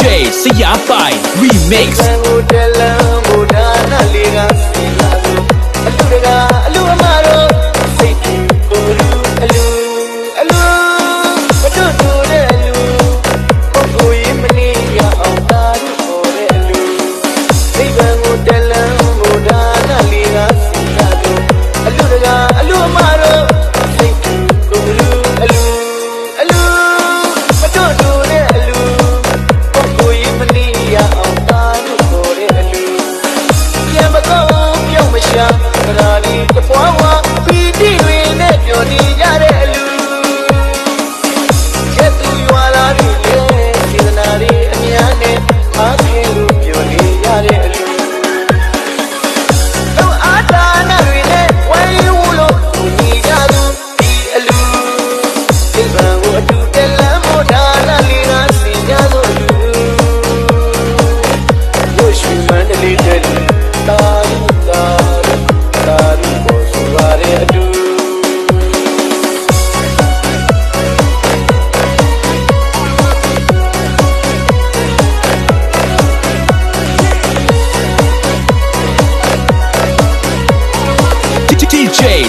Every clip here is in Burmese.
DJ စရာပိုင် remix ဟိုတယ်လမ်းဟိုဒါနာလေးကစီလာလို့အလူတကာအလူအမတော့စိတ်ကြည်ကိုလူအလူအလူမတို့တို့တဲ့အလူပုဂ္ဂိုလ်ရင်းမနေရအောင်သာတို့ဟိုတဲ့အလူစိတ်ဘန်ဟိုတယ်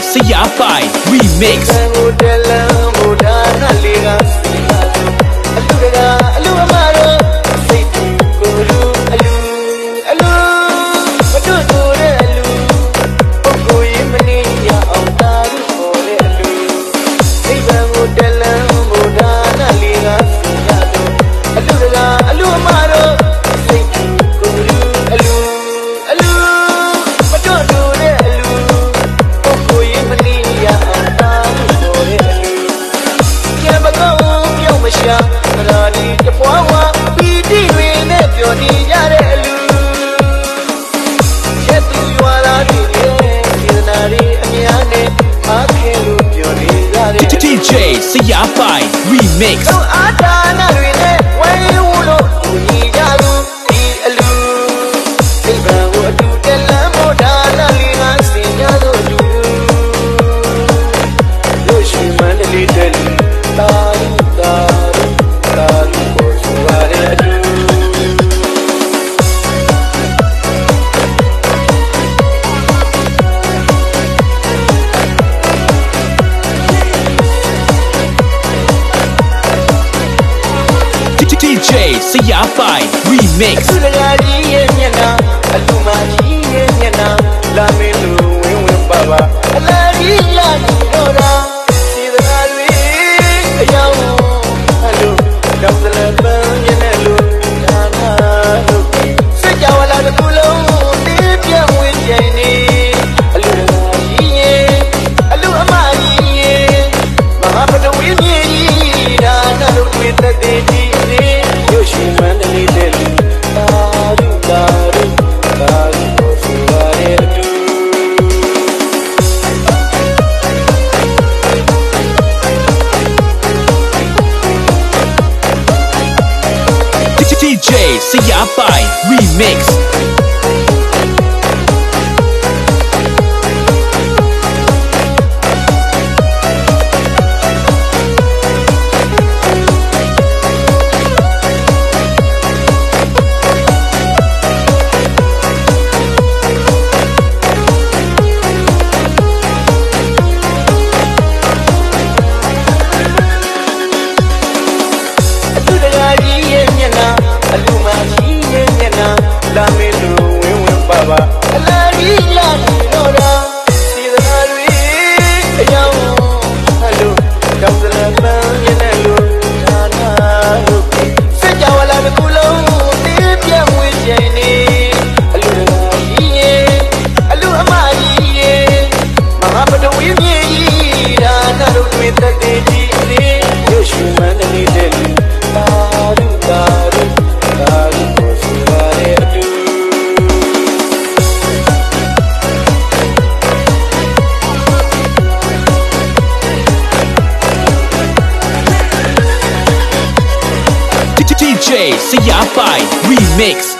See ya! Remix. Remix. ရှာမလာဒီတပွားဝါပီတိတွင်နဲ့ပျော်နေကြတဲ့အလူရက်သူရွာလာဒီရဲ့ဒေသနာရီအများနဲ့အားခဲလို့ပျော်နေကြတဲ့ DJ စရာ5 remix အာတာနာ DJ Siafai Remix. Baba Tia Pai Remix. Dame DJ สยามไป Remix